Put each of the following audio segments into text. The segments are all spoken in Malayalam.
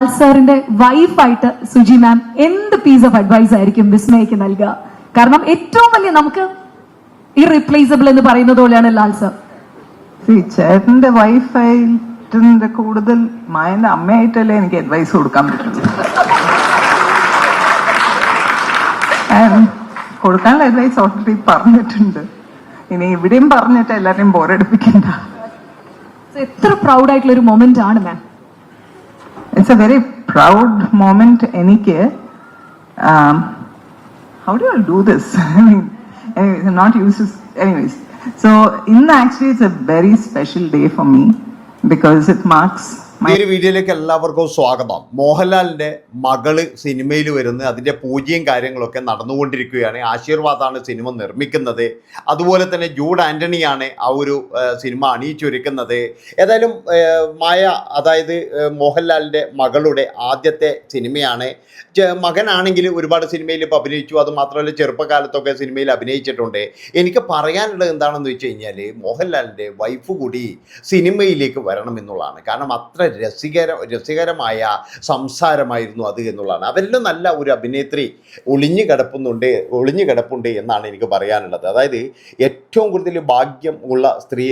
സാറിന്റെ വൈഫായിട്ട് സുജി മാം എന്ത് പീസ് ഓഫ് അഡ്വൈസ് ആയിരിക്കും വിസ്മയക്ക് നൽകുക? കാരണം ഏറ്റവും വലിയ നമുക്ക് ഇറീപ്ലേസബിൾ എന്ന് പറയുന്നത് പോലെയാണ് ലാൽ സാർ ചേട്ടന്റെ വൈഫായിട്ടിന്റെ കൂടുതൽ മായന്റെ അമ്മയായിട്ടല്ലേ എനിക്ക് അഡ്വൈസ് കൊടുക്കാൻ പറ്റും കൊടുക്കാനുള്ള അഡ്വൈസ് ഓൾറെഡി പറഞ്ഞിട്ടുണ്ട്. ഇനി ഇവിടെയും പറഞ്ഞിട്ട് എല്ലാരെയും ബോറടിപ്പിക്കണ്ട എത്ര പ്രൗഡ് ആയിട്ടുള്ള ഒരു മൊമെന്റ് ആണ് മാം it's a very proud moment എനിക്ക് how do I do this I mean not use anyways so ഇന്ന് actually it's a very special day for me because it marks ഈ ഒരു വീഡിയോയിലേക്ക് എല്ലാവർക്കും സ്വാഗതം. മോഹൻലാലിന്റെ മകൾ സിനിമയിൽ വരുന്ന അതിന്റെ പൂജയും കാര്യങ്ങളൊക്കെ നടന്നുകൊണ്ടിരിക്കുകയാണ്. ആശീർവാദാണ് സിനിമ നിർമ്മിക്കുന്നത്. അതുപോലെ തന്നെ ജൂഡ് ആന്റണിയാണ് ആ ഒരു സിനിമ അണിയിച്ചൊരുക്കുന്നത്. ഏതായാലും മായ അതായത് മോഹൻലാലിന്റെ മകളുടെ ആദ്യത്തെ സിനിമയാണ്. മകനാണെങ്കിൽ ഒരുപാട് സിനിമയിൽ ഇപ്പോൾ അഭിനയിച്ചു. അത് മാത്രമല്ല ചെറുപ്പകാലത്തൊക്കെ സിനിമയിൽ അഭിനയിച്ചിട്ടുണ്ട്. എനിക്ക് പറയാനുള്ളത് എന്താണെന്ന് വെച്ച് കഴിഞ്ഞാൽ മോഹൻലാലിന്റെ വൈഫ് കൂടി സിനിമയിലേക്ക് വരണമെന്നുള്ളതാണ് കാരണം അത്ര രസികര രസികരമായ സംസാരമായിരുന്നു അത് എന്നുള്ളതാണ്. അവരിലും നല്ല ഒരു അഭിനേത്രി ഒളിഞ്ഞു കിടപ്പുന്നുണ്ട് ഒളിഞ്ഞു കിടപ്പുണ്ട് എന്നാണ് എനിക്ക് പറയാനുള്ളത്. അതായത് ഏറ്റവും കൂടുതൽ ഭാഗ്യം ഉള്ള സ്ത്രീ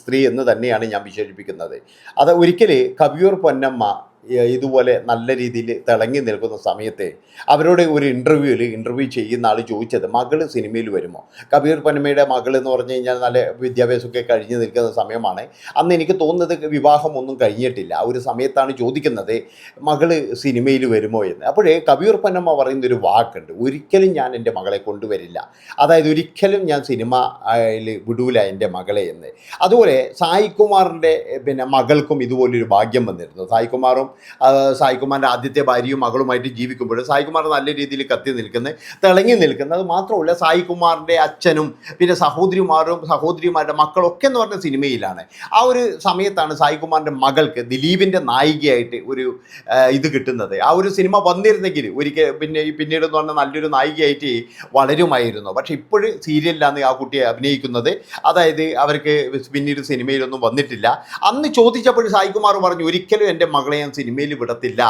സ്ത്രീ എന്ന് തന്നെയാണ് ഞാൻ വിശേഷിപ്പിക്കുന്നത്. അത് ഒരിക്കൽ കവിയൂർ പൊന്നമ്മ ഇതുപോലെ നല്ല രീതിയിൽ തിളങ്ങി നിൽക്കുന്ന സമയത്ത് അവരോട് ഒരു ഇന്റർവ്യൂവിൽ ഇന്റർവ്യൂ ചെയ്യുന്ന ആൾ ചോദിച്ചത് മകൾ സിനിമയിൽ വരുമോ? കബീർ പനമയുടെ മകൾ എന്ന് പറഞ്ഞു കഴിഞ്ഞാൽ നല്ല വിദ്യാഭ്യാസമൊക്കെ കഴിഞ്ഞ് നിൽക്കുന്ന സമയമാണ്. അന്ന് എനിക്ക് തോന്നുന്നത് വിവാഹമൊന്നും കഴിഞ്ഞിട്ടില്ല. ആ ഒരു സമയത്താണ് ചോദിക്കുന്നത് മകൾ സിനിമയിൽ വരുമോ? എന്ന്. അപ്പോഴേ കബീർ പനമ്മ പറയുന്ന ഒരു വാക്കുണ്ട് ഒരിക്കലും ഞാൻ എന്റെ മകളെ കൊണ്ടുവരില്ല. അതായത് ഒരിക്കലും ഞാൻ സിനിമയിൽ വിടൂല എന്റെ മകളെ എന്ന്. അതുപോലെ സായികുമാറിന്റെ പിന്നെ മകൾക്കും ഇതുപോലൊരു ഭാഗ്യം വന്നിരുന്നു. സായികുമാറും സായികുമാറിന്റെ ആദ്യത്തെ ഭാര്യയും മകളുമായിട്ട് ജീവിക്കുമ്പോൾ സായികുമാർ നല്ല രീതിയിൽ കത്തി നിൽക്കുന്നത് തിളങ്ങി നിൽക്കുന്നത്. അത് മാത്രമല്ല സായികുമാറിന്റെ അച്ഛനും പിന്നെ സഹോദരിമാരും സഹോദരിമാരുടെ മക്കളൊക്കെ എന്ന് പറഞ്ഞ സിനിമയിലാണ്. ആ ഒരു സമയത്താണ് സായികുമാറിന്റെ മകൾക്ക് ദിലീപിന്റെ നായികയായിട്ട് ഒരു ഇത് കിട്ടുന്നത്. ആ ഒരു സിനിമ വന്നിരുന്നെങ്കിൽ ഒരിക്കൽ പിന്നെ പിന്നീട് എന്ന് പറഞ്ഞാൽ നല്ലൊരു നായികയായിട്ട് വളരുമായിരുന്നു. പക്ഷെ ഇപ്പോഴും സീരിയലിലാണ് ആ കുട്ടിയെ അഭിനയിക്കുന്നത്. അതായത് അവർക്ക് പിന്നീട് സിനിമയിലൊന്നും വന്നിട്ടില്ല. അന്ന് ചോദിച്ചപ്പോൾ സായികുമാർ പറഞ്ഞു ഒരിക്കലും എന്റെ മകളെ ഞാൻ സിനിമയിൽ വിടത്തില്ല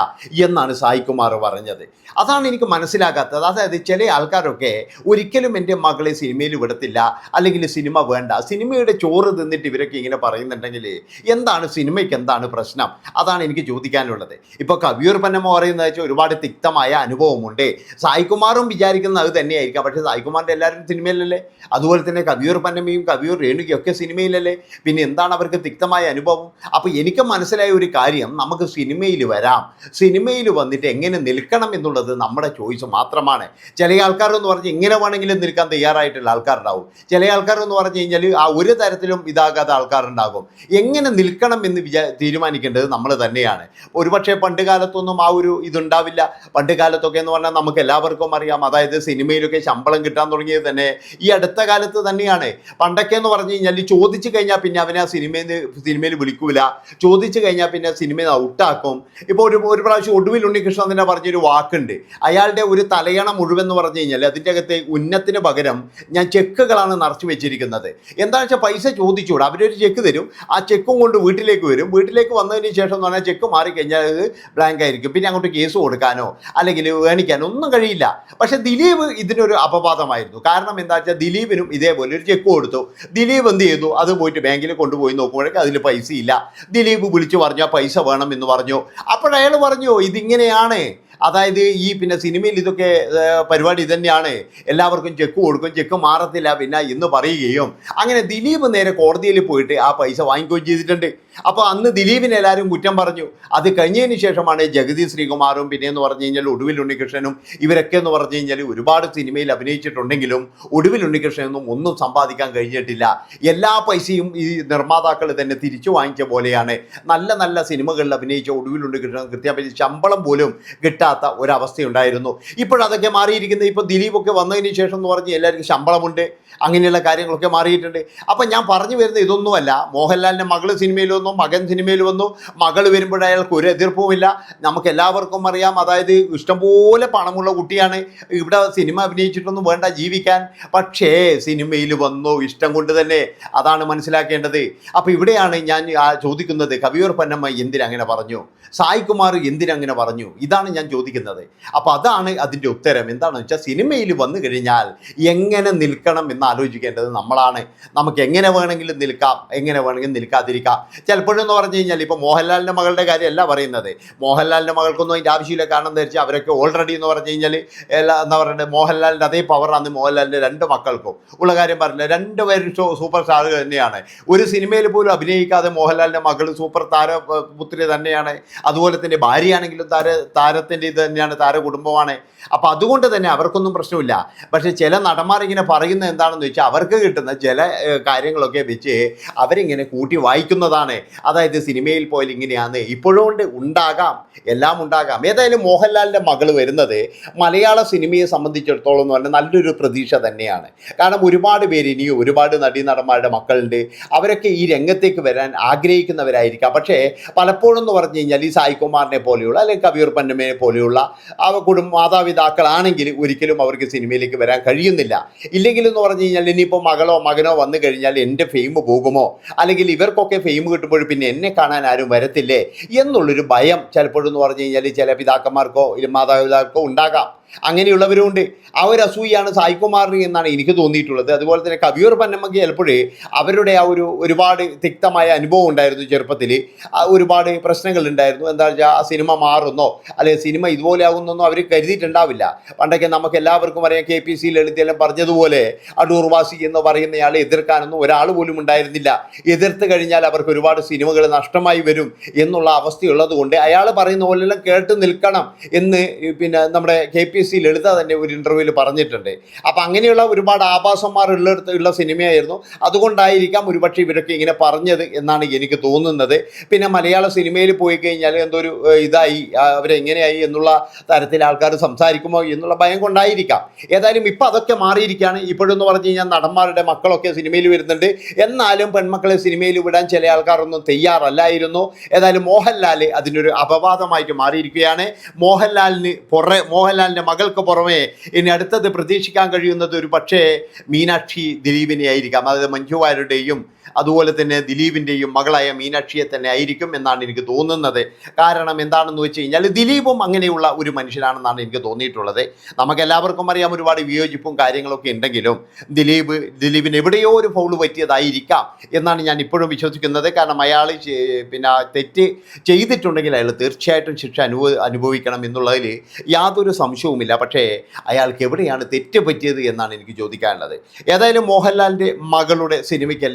എന്നാണ് സായികുമാർ പറഞ്ഞത്. അതാണ് എനിക്ക് മനസ്സിലാകാത്തത്. അതായത് ചില ആൾക്കാരൊക്കെ ഒരിക്കലും എന്റെ മകളെ സിനിമയിൽ വിടത്തില്ല അല്ലെങ്കിൽ സിനിമ വേണ്ട സിനിമയുടെ ചോറ് തിന്നിട്ട് ഇവരൊക്കെ ഇങ്ങനെ പറയുന്നുണ്ടെങ്കിൽ എന്താണ് സിനിമയ്ക്ക് എന്താണ് പ്രശ്നം? അതാണ് എനിക്ക് ചോദിക്കാനുള്ളത്. ഇപ്പോൾ കവിയൂർ പന്നമ്മ പറയുന്നത് വെച്ചാൽ ഒരുപാട് തിക്തമായ അനുഭവമുണ്ട്. സായികുമാറും വിചാരിക്കുന്നത് അത് തന്നെയായിരിക്കാം. പക്ഷേ സായികുമാറിന്റെ എല്ലാവരും സിനിമയിലല്ലേ? അതുപോലെ തന്നെ കവിയൂർ പന്നമ്മയും കവിയൂർ രേണുകയും ഒക്കെ സിനിമയിലല്ലേ? പിന്നെ എന്താണ് അവർക്ക് തിക്തമായ അനുഭവം? അപ്പോൾ എനിക്ക് മനസ്സിലായ ഒരു കാര്യം നമുക്ക് സിനിമയിൽ വരാം. സിനിമയിൽ വന്നിട്ട് എങ്ങനെ നിൽക്കണം എന്നുള്ളത് നമ്മുടെ ചോയ്സ് മാത്രമാണ്. ചില ആൾക്കാരെന്ന് പറഞ്ഞാൽ എങ്ങനെ വേണമെങ്കിലും നിൽക്കാൻ തയ്യാറായിട്ടുള്ള ആൾക്കാരുണ്ടാവും. ചില ആൾക്കാരെന്ന് പറഞ്ഞു കഴിഞ്ഞാൽ ആ ഒരു തരത്തിലും ഇതാകാത്ത ആൾക്കാരുണ്ടാകും. എങ്ങനെ നിൽക്കണം എന്ന് വിചാ തീരുമാനിക്കേണ്ടത് നമ്മൾ തന്നെയാണ്. ഒരുപക്ഷെ പണ്ട് കാലത്തൊന്നും ആ ഒരു ഇതുണ്ടാവില്ല. പണ്ട് കാലത്തൊക്കെ എന്ന് പറഞ്ഞാൽ നമുക്ക് എല്ലാവർക്കും അറിയാം. അതായത് സിനിമയിലൊക്കെ ശമ്പളം കിട്ടാൻ തുടങ്ങിയത് തന്നെ ഈ അടുത്ത കാലത്ത് തന്നെയാണ്. പണ്ടൊക്കെ എന്ന് പറഞ്ഞു കഴിഞ്ഞാൽ ചോദിച്ചു കഴിഞ്ഞാൽ പിന്നെ അവനെ ആ സിനിമയിൽ സിനിമയിൽ വിളിക്കൂല. ചോദിച്ചു കഴിഞ്ഞാൽ പിന്നെ സിനിമയിൽ ഔട്ടാക്കും. ഇപ്പോൾ ഒരു ഒരു പ്രാവശ്യം ഒടുവിൽ ഉണ്ണികൃഷ്ണൻ തന്നെ പറഞ്ഞൊരു വാക്കുണ്ട്. അയാളുടെ ഒരു തലയണ മുഴുവൻ എന്ന് പറഞ്ഞു കഴിഞ്ഞാൽ അതിന്റെ അകത്ത് ഉന്നത്തിന് പകരം ഞാൻ ചെക്കുകളാണ് നിറച്ചു വെച്ചിരിക്കുന്നത്. എന്താണെന്ന് വെച്ചാൽ പൈസ ചോദിച്ചുകൂടാ. അവരൊരു ചെക്ക് തരും. ആ ചെക്കും കൊണ്ട് വീട്ടിലേക്ക് വരും. വീട്ടിലേക്ക് വന്നതിന് ശേഷം എന്ന് പറഞ്ഞാൽ ചെക്ക് മാറിക്കഴിഞ്ഞാൽ അത് ബ്ലാങ്ക് ആയിരിക്കും. പിന്നെ അങ്ങോട്ട് കേസ് കൊടുക്കാനോ അല്ലെങ്കിൽ വേണിക്കാനോ ഒന്നും കഴിയില്ല. പക്ഷേ ദിലീപ് ഇതിനൊരു അപവാദമായിരുന്നു. കാരണം എന്താ വെച്ചാൽ ദിലീപിനും ഇതേപോലെ ഒരു ചെക്ക് കൊടുത്തു. ദിലീപ് എന്ത് ചെയ്തു? അത് പോയിട്ട് ബാങ്കിൽ കൊണ്ടുപോയി നോക്കുമ്പോഴേക്കും അതിൽ പൈസ ഇല്ല. ദിലീപ് വിളിച്ചു പറഞ്ഞു ആ പൈസ വേണം എന്ന് പറഞ്ഞു. അപ്പോഴയാൾ പറഞ്ഞു ഇതിങ്ങനെയാണ് അതായത് ഈ പിന്നെ സിനിമയിൽ ഇതൊക്കെ പരിപാടി തന്നെയാണ് എല്ലാവർക്കും ചെക്ക് കൊടുക്കും. ചെക്ക് മാറത്തില്ല. പിന്നെ എന്ന് പറയുകയും. അങ്ങനെ ദിലീപ് നേരെ കോടതിയിൽ പോയിട്ട് ആ പൈസ വാങ്ങിക്കുകയും ചെയ്തിട്ടുണ്ട്. അപ്പോൾ അന്ന് ദിലീപിനെ എല്ലാവരും കുറ്റം പറഞ്ഞു. അത് കഴിഞ്ഞതിന് ശേഷമാണ് ജഗതി ശ്രീകുമാറും പിന്നെ എന്ന് പറഞ്ഞു കഴിഞ്ഞാൽ ഒടുവിൽ ഉണ്ണികൃഷ്ണനും ഇവരൊക്കെ എന്ന് പറഞ്ഞു കഴിഞ്ഞാൽ ഒരുപാട് സിനിമയിൽ അഭിനയിച്ചിട്ടുണ്ടെങ്കിലും ഒടുവിൽ ഉണ്ണികൃഷ്ണനൊന്നും ഒന്നും സമ്പാദിക്കാൻ കഴിഞ്ഞിട്ടില്ല. എല്ലാ പൈസയും ഈ നിർമ്മാതാക്കൾ തന്നെ തിരിച്ചു വാങ്ങിച്ച പോലെയാണ്. നല്ല നല്ല സിനിമകളിൽ അഭിനയിച്ച ഒടുവിൽ ഉണ്ണികൃഷ്ണൻ കൃത്യമായി ശമ്പളം പോലും കിട്ടാത്ത ഒരവസ്ഥയുണ്ടായിരുന്നു. ഇപ്പോഴതൊക്കെ മാറിയിരിക്കുന്നത് ഇപ്പോൾ ദിലീപൊക്കെ വന്നതിന് ശേഷം എന്ന് പറഞ്ഞ് എല്ലാവർക്കും ശമ്പളമുണ്ട്. അങ്ങനെയുള്ള കാര്യങ്ങളൊക്കെ മാറിയിട്ടുണ്ട്. അപ്പം ഞാൻ പറഞ്ഞു വരുന്നത് ഇതൊന്നുമല്ല. മോഹൻലാലിന്റെ മകൾ സിനിമയിൽ വന്നു മകൻ സിനിമയിൽ വന്നു. മകൾ വരുമ്പോൾ അയാൾക്ക് ഒരു എതിർപ്പുമില്ല. നമുക്ക് എല്ലാവർക്കും അറിയാം. അതായത് ഇഷ്ടംപോലെ പണമുള്ള കുട്ടിയാണ്. ഇവിടെ സിനിമ അഭിനയിച്ചിട്ടൊന്നും വേണ്ട ജീവിക്കാൻ. പക്ഷേ സിനിമയിൽ വന്നു. ഇഷ്ടം കൊണ്ട് തന്നെ. അതാണ് മനസ്സിലാക്കേണ്ടത്. അപ്പോൾ ഇവിടെയാണ് ഞാൻ ചോദിക്കുന്നത്. കവിയൂർ പന്നമ്മ എന്തിനങ്ങനെ പറഞ്ഞു? സായികുമാർ എന്തിനങ്ങനെ പറഞ്ഞു? ഇതാണ് ഞാൻ ചോദിക്കുന്നത്. അപ്പോൾ അതാണ് അതിന്റെ ഉത്തരം. എന്താണെന്ന് വെച്ചാൽ സിനിമയിൽ വന്നു കഴിഞ്ഞാൽ എങ്ങനെ നിൽക്കണം എന്ന് ആലോചിക്കേണ്ടത് നമ്മളാണ്. നമുക്ക് എങ്ങനെ വേണമെങ്കിലും നിൽക്കാം എങ്ങനെ വേണമെങ്കിലും നിൽക്കാതിരിക്കാം. ചിലപ്പോഴെന്ന് പറഞ്ഞു കഴിഞ്ഞാൽ ഇപ്പോൾ മോഹൻലാലിന്റെ മകളുടെ കാര്യമല്ല പറയുന്നത്. മോഹൻലാലിന്റെ മകൾക്കൊന്നും അതിന്റെ ആവശ്യമില്ല. കാരണം എന്താ വെച്ചാൽ അവരൊക്കെ ഓൾറെഡി എന്ന് പറഞ്ഞു കഴിഞ്ഞാൽ എല്ലാ എന്താ പറയുന്നത് മോഹൻലാലിന്റെ അതേ പവറാണ് മോഹൻലാലിന്റെ രണ്ട് മക്കൾക്കും. ഉള്ള കാര്യം പറഞ്ഞില്ല രണ്ടുപേരും പേരും സൂപ്പർ സ്റ്റാർ തന്നെയാണ്. ഒരു സിനിമയിൽ പോലും അഭിനയിക്കാതെ മോഹൻലാലിന്റെ മകൾ സൂപ്പർ താര പുത്രി തന്നെയാണ്. അതുപോലെ തന്നെ ഭാര്യയാണെങ്കിലും താര താരത്തിന്റെ ഇത് തന്നെയാണ് താര കുടുംബമാണ്. അപ്പോൾ അതുകൊണ്ട് തന്നെ അവർക്കൊന്നും പ്രശ്നമില്ല. പക്ഷേ ചില നടന്മാർ ഇങ്ങനെ പറയുന്നത് എന്താണെന്ന് വെച്ചാൽ അവർക്ക് കിട്ടുന്ന ചില കാര്യങ്ങളൊക്കെ വെച്ച് അവരിങ്ങനെ കൂട്ടി വായിക്കുന്നതാണ്. അതായത് സിനിമയിൽ പോയാൽ ഇങ്ങനെയാണ്. ഇപ്പോഴും ഉണ്ട് ഉണ്ടാകാം എല്ലാം ഉണ്ടാകാം. ഏതായാലും മോഹൻലാലിന്റെ മകൾ വരുന്നത് മലയാള സിനിമയെ സംബന്ധിച്ചിടത്തോളം എന്ന് പറഞ്ഞാൽ നല്ലൊരു പ്രതീക്ഷ തന്നെയാണ്. കാരണം ഒരുപാട് പേര് ഇനിയും ഒരുപാട് നടീനടന്മാരുടെ മക്കളുണ്ട്. അവരൊക്കെ ഈ രംഗത്തേക്ക് വരാൻ ആഗ്രഹിക്കുന്നവരായിരിക്കാം. പക്ഷേ പലപ്പോഴും എന്ന് പറഞ്ഞു കഴിഞ്ഞാൽ ഈ സായികുമാറിനെ പോലെയുള്ള അല്ലെങ്കിൽ കവിയൂർ പന്നമ്മയെ പോലെയുള്ള അവ കുടുംബ മാതാപിതാക്കളാണെങ്കിൽ ഒരിക്കലും അവർക്ക് സിനിമയിലേക്ക് വരാൻ കഴിയുന്നില്ല. ഇല്ലെങ്കിൽ എന്ന് പറഞ്ഞു കഴിഞ്ഞാൽ ഇനിയിപ്പോൾ മകളോ മകനോ വന്നു കഴിഞ്ഞാൽ എന്റെ ഫെയിം പോകുമോ? അല്ലെങ്കിൽ ഇവർക്കൊക്കെ ഫെയിം കിട്ടുമ്പോൾ പിന്നെ എന്നെ കാണാൻ ആരും വരത്തില്ലേ? എന്നുള്ളൊരു ഭയം ചിലപ്പോഴെന്ന് പറഞ്ഞു കഴിഞ്ഞാൽ ചില പിതാക്കന്മാർക്കോ മാതാപിതാക്കൾക്കോ ഉണ്ടാകാം. അങ്ങനെയുള്ളവരുണ്ട് ആ ഒരു അസൂയാണ് സായികുമാറിന് എന്നാണ് എനിക്ക് തോന്നിയിട്ടുള്ളത്. അതുപോലെ തന്നെ കവിയൂർ പന്നമ്മക്ക് ചിലപ്പോഴേ അവരുടെ ആ ഒരു ഒരുപാട് തിക്തമായ അനുഭവം ഉണ്ടായിരുന്നു ചെറുപ്പത്തിൽ ഒരുപാട് പ്രശ്നങ്ങൾ ഉണ്ടായിരുന്നു. എന്താ വെച്ചാൽ ആ സിനിമ മാറുന്നോ അല്ലെങ്കിൽ സിനിമ ഇതുപോലെ ആകുന്നൊന്നും അവർ കരുതിയിട്ടുണ്ടാവില്ല. പണ്ടൊക്കെ നമുക്ക് എല്ലാവർക്കും അറിയാം കെ പി സി ലളിതെല്ലാം പറഞ്ഞതുപോലെ അടൂർവാസി എന്ന് പറയുന്നയാളെ എതിർക്കാനൊന്നും ഒരാൾ പോലും ഉണ്ടായിരുന്നില്ല. എതിർത്ത് കഴിഞ്ഞാൽ അവർക്ക് ഒരുപാട് സിനിമകൾ നഷ്ടമായി വരും എന്നുള്ള അവസ്ഥയുള്ളത് കൊണ്ട് അയാൾ പറയുന്ന പോലെല്ലാം കേട്ട് നിൽക്കണം എന്ന് പിന്നെ നമ്മുടെ K P S C Lalitha തന്നെ ഒരു ഇന്റർവ്യൂവിൽ പറഞ്ഞിട്ടുണ്ട്. അപ്പം അങ്ങനെയുള്ള ഒരുപാട് ആഭാസന്മാർ ഉള്ള സിനിമയായിരുന്നു. അതുകൊണ്ടായിരിക്കാം ഒരുപക്ഷെ ഇവരൊക്കെ ഇങ്ങനെ പറഞ്ഞത് എന്നാണ് എനിക്ക് തോന്നുന്നത്. പിന്നെ മലയാള സിനിമയിൽ പോയി കഴിഞ്ഞാൽ എന്തോ ഒരു ഇതായി അവരെങ്ങനെയായി എന്നുള്ള തരത്തിൽ ആൾക്കാർ സംസാരിക്കുമോ എന്നുള്ള ഭയം കൊണ്ടായിരിക്കാം. ഏതായാലും ഇപ്പം അതൊക്കെ മാറിയിരിക്കുകയാണ്. ഇപ്പോഴെന്ന് പറഞ്ഞു കഴിഞ്ഞാൽ നടന്മാരുടെ മക്കളൊക്കെ സിനിമയിൽ വരുന്നുണ്ട്. എന്നാലും പെൺമക്കളെ സിനിമയിൽ വിടാൻ ചില ആൾക്കാരൊന്നും തയ്യാറല്ലായിരുന്നു. ഏതായാലും മോഹൻലാൽ അതിനൊരു അപവാദമായിട്ട് മാറിയിരിക്കുകയാണ്. മോഹൻലാലിന് പുറ മോഹൻലാലിന്റെ മകൾക്ക് പുറമേ ഇനി അടുത്തത് പ്രതീക്ഷിക്കാൻ കഴിയുന്നത് ഒരു പക്ഷേ മീനാക്ഷി ദിലീപിനെ ആയിരിക്കാം അതായത് മഞ്ജുവാരുടെയും അതുപോലെ തന്നെ ദിലീപിന്റെയും മകളായ മീനാക്ഷിയെ തന്നെ ആയിരിക്കും എന്നാണ് എനിക്ക് തോന്നുന്നത്. കാരണം എന്താണെന്ന് വെച്ച് കഴിഞ്ഞാൽ ദിലീപും അങ്ങനെയുള്ള ഒരു മനുഷ്യനാണെന്നാണ് എനിക്ക് തോന്നിയിട്ടുള്ളത്. നമുക്ക് എല്ലാവർക്കും അറിയാം ഒരുപാട് വിയോജിപ്പും കാര്യങ്ങളൊക്കെ ഉണ്ടെങ്കിലും ദിലീപ് ദിലീപിന് എവിടെയോ ഒരു ഫൗൾ പറ്റിയതായിരിക്കാം എന്നാണ് ഞാൻ ഇപ്പോഴും വിശ്വസിക്കുന്നത്. കാരണം അയാൾ പിന്നെ തെറ്റ് ചെയ്തിട്ടുണ്ടെങ്കിൽ അയാൾ തീർച്ചയായിട്ടും ശിക്ഷ അനുഭവ അനുഭവിക്കണം എന്നുള്ളതിൽ യാതൊരു സംശയവുമില്ല. പക്ഷേ അയാൾക്ക് എവിടെയാണ് തെറ്റ് പറ്റിയത് എന്നാണ് എനിക്ക് ചോദിക്കാനുള്ളത്. ഏതായാലും മോഹൻലാലിന്റെ മകളുടെ സിനിമയ്ക്ക്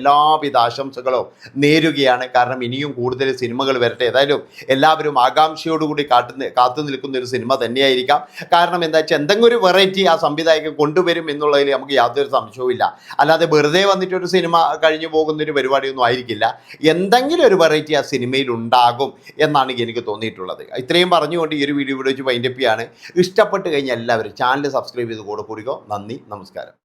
എല്ലാവിധ ആശംസകളും നേരുകയാണ്. കാരണം ഇനിയും കൂടുതൽ സിനിമകൾ വരട്ടെ. ഏതായാലും എല്ലാവരും ആകാംക്ഷയോടുകൂടി കാട്ടുന്ന കാത്തു നിൽക്കുന്ന ഒരു സിനിമ തന്നെയായിരിക്കാം. കാരണം എന്താ വെച്ചാൽ എന്തെങ്കിലും ഒരു വെറൈറ്റി ആ സംവിധായകൻ കൊണ്ടുവരും എന്നുള്ളതിൽ നമുക്ക് യാതൊരു സംശയവുമില്ല അല്ലാതെ വെറുതെ വന്നിട്ട് ഒരു സിനിമ കഴിഞ്ഞു പോകുന്ന ഒരു പരിപാടിയൊന്നും ആയിരിക്കില്ല. എന്തെങ്കിലും ഒരു വെറൈറ്റി ആ സിനിമയിൽ ഉണ്ടാകും എന്നാണ് എനിക്ക് തോന്നിയിട്ടുള്ളത്. ഇത്രയും പറഞ്ഞുകൊണ്ട് ഈ ഒരു വീഡിയോ ഇവിടെ വെച്ച് വൈൻഡപ്പിയാണ് ഇഷ്ടപ്പെട്ട് കഴിഞ്ഞാൽ എല്ലാവരും ചാനൽ സബ്സ്ക്രൈബ് ചെയ്ത് കൂടെ കൂടിക്കോ. നന്ദി നമസ്കാരം.